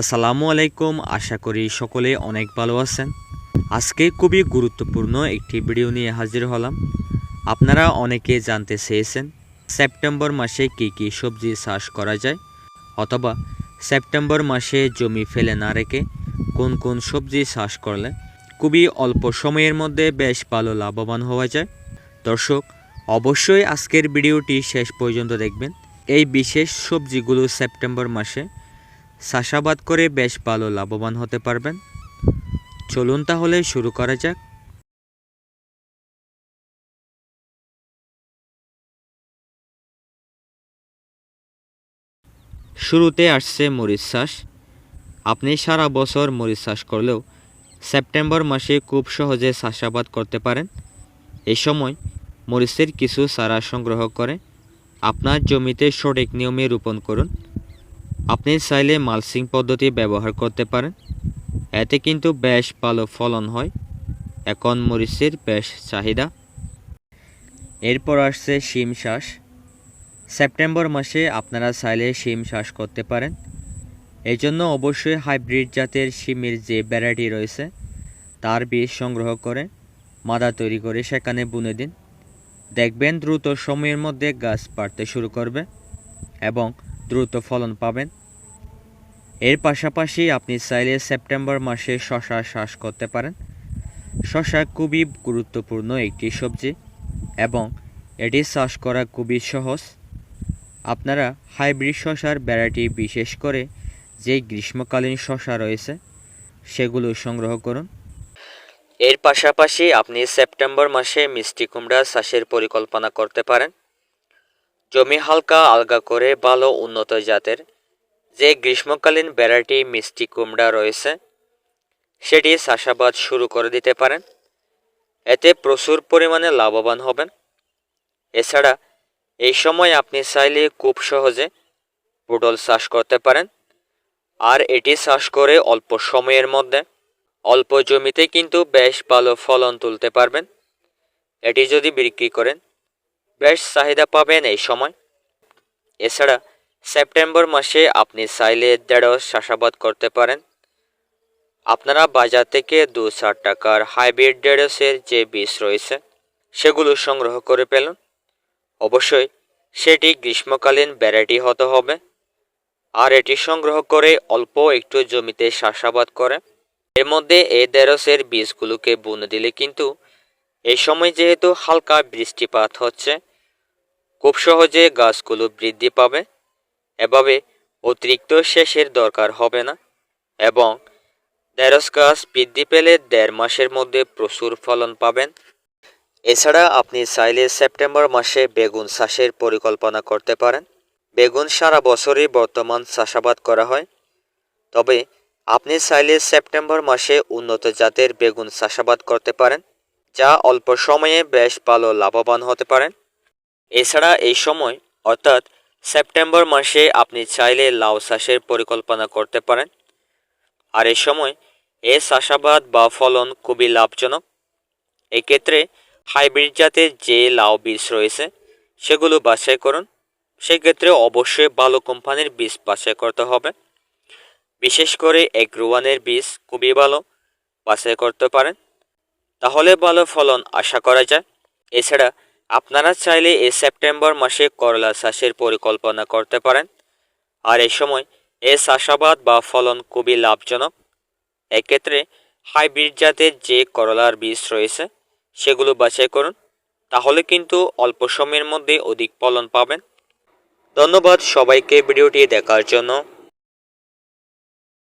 আসসালামু আলাইকুম, আশা করি সকলে অনেক ভালো আছেন। আজকে খুবই গুরুত্বপূর্ণ একটি ভিডিও নিয়ে হাজির হলাম। আপনারা অনেকে জানতে চেয়েছেন, সেপ্টেম্বর মাসে কী কী সবজি চাষ করা যায়? অথবা সেপ্টেম্বর মাসে জমি ফেলে না রেখে কোন কোন সবজি চাষ করলে খুবই অল্প সময়ের মধ্যে বেশ ভালো লাভবান হওয়া যায়? দর্শক, অবশ্যই আজকের ভিডিওটি শেষ পর্যন্ত দেখবেন। এই বিশেষ সবজিগুলো সেপ্টেম্বর মাসে চাষাবাদ করে বেশ ভালো লাভবান হতে পারবেন। চলুন তাহলে শুরু করা যাক। শুরুতে আসছে মরিচ চাষ। আপনি সারা বছর মরিচ চাষ করলেও সেপ্টেম্বর মাসে খুব সহজে চাষাবাদ করতে পারেন। এই সময় মরিচের কিছু চারা সংগ্রহ করে আপনার জমিতে সঠিক নিয়মে রোপণ করুন। আপনি চাইলে মালসিং পদ্ধতি ব্যবহার করতে পারেন। এতে কিন্তু বেশ ভালো ফলন হয়। এখন মরিচের বেশ চাহিদা। এরপর আসছে শিম চাষ সেপ্টেম্বর মাসে আপনারা চাইলে শিম চাষ করতে পারেন। এই জন্য অবশ্যই হাইব্রিড জাতের শিমের যে ভ্যারাইটি রয়েছে, তার বীজ সংগ্রহ করে মাদা তৈরি করে সেখানে বুনে দিন। দেখবেন দ্রুত সময়ের মধ্যে গাছ বাড়তে শুরু করবে এবং দ্রুত ফলন পাবেন। এর পাশাপাশি আপনি চাইলে সেপ্টেম্বর মাসে শশা চাষ করতে পারেন। শশা খুবই গুরুত্বপূর্ণ একটি সবজি এবং এটি চাষ করা খুবই সহজ। আপনারা হাইব্রিড শশার ভ্যারাইটি বিশেষ করে যে গ্রীষ্মকালীন শশা রয়েছে, সেগুলো সংগ্রহ করুন। এর পাশাপাশি আপনি সেপ্টেম্বর মাসে মিষ্টি কুমড়া চাষের পরিকল্পনা করতে পারেন। জমি হালকা আলগা করে ভালো উন্নত জাতের যে গ্রীষ্মকালীন ভ্যারাইটি মিষ্টি কুমড়া রয়েছে, সেটি চাষাবাদ শুরু করে দিতে পারেন। এতে প্রচুর পরিমাণে লাভবান হবেন। এছাড়া এই সময় আপনি চাইলে খুব সহজে পটল চাষ করতে পারেন। আর এটি চাষ করে অল্প সময়ের মধ্যে অল্প জমিতে কিন্তু বেশ ভালো ফলন তুলতে পারবেন। এটি যদি বিক্রি করেন বেশ চাহিদা পাবেন এই সময়। এছাড়া সেপ্টেম্বর মাসে আপনি চাইলে ঢেঁড়স চাষাবাদ করতে পারেন। আপনারা বাজার থেকে দু চার টাকার হাইব্রিড ঢেঁড়সের যে বীজ রয়েছে, সেগুলো সংগ্রহ করে পেলেন অবশ্যই সেটি গ্রীষ্মকালীন ভ্যারাইটি হতে হবে। আর এটি সংগ্রহ করে অল্প একটু জমিতে চাষাবাদ করে এর মধ্যে এই ঢেঁড়সের বীজগুলোকে বুনে দিলে কিন্তু এই সময় যেহেতু হালকা বৃষ্টিপাত হচ্ছে খুব সহজে গাছগুলো বৃদ্ধি পাবে এভাবে অতিরিক্ত সেচের দরকার হবে না এবং ঢেঁড়স গাছ বৃদ্ধি পেলে দেড় মাসের মধ্যে প্রচুর ফলন পাবেন। এছাড়া আপনি চাইলে সেপ্টেম্বর মাসে বেগুন চাষের পরিকল্পনা করতে পারেন। বেগুন সারা বছরই বর্তমান চাষাবাদ করা হয়। তবে আপনি চাইলে সেপ্টেম্বর মাসে উন্নত জাতের বেগুন চাষাবাদ করতে পারেন, যা অল্প সময়ে বেশ ভালো লাভবান হতে পারেন। এছাড়া এই সময়, অর্থাৎ সেপ্টেম্বর মাসে আপনি চাইলে লাউ চাষের পরিকল্পনা করতে পারেন। আর এই সময় এ চাষাবাদ বা ফলন খুবই লাভজনক। এক্ষেত্রে হাইব্রিড জাতের যে লাউ বীজ রয়েছে, সেগুলো বাছাই করুন। সেক্ষেত্রে অবশ্যই ভালো কোম্পানির বীজ বাছাই করতে হবে। বিশেষ করে এগ্রোয়ানের বীজ খুবই ভালো বাছাই করতে পারেন। তাহলে ভালো ফলন আশা করা যায়। এছাড়া আপনারা চাইলে এ সেপ্টেম্বর মাসে করলা চাষের পরিকল্পনা করতে পারেন। আর এই সময় এ চাষাবাদ বা ফলন খুবই লাভজনক। এক্ষেত্রে হাইব্রিড জাতের যে করলার বীজ রয়েছে, সেগুলো বাছাই করুন। তাহলে কিন্তু অল্প সময়ের মধ্যে অধিক ফলন পাবেন। ধন্যবাদ সবাইকে ভিডিওটি দেখার জন্য।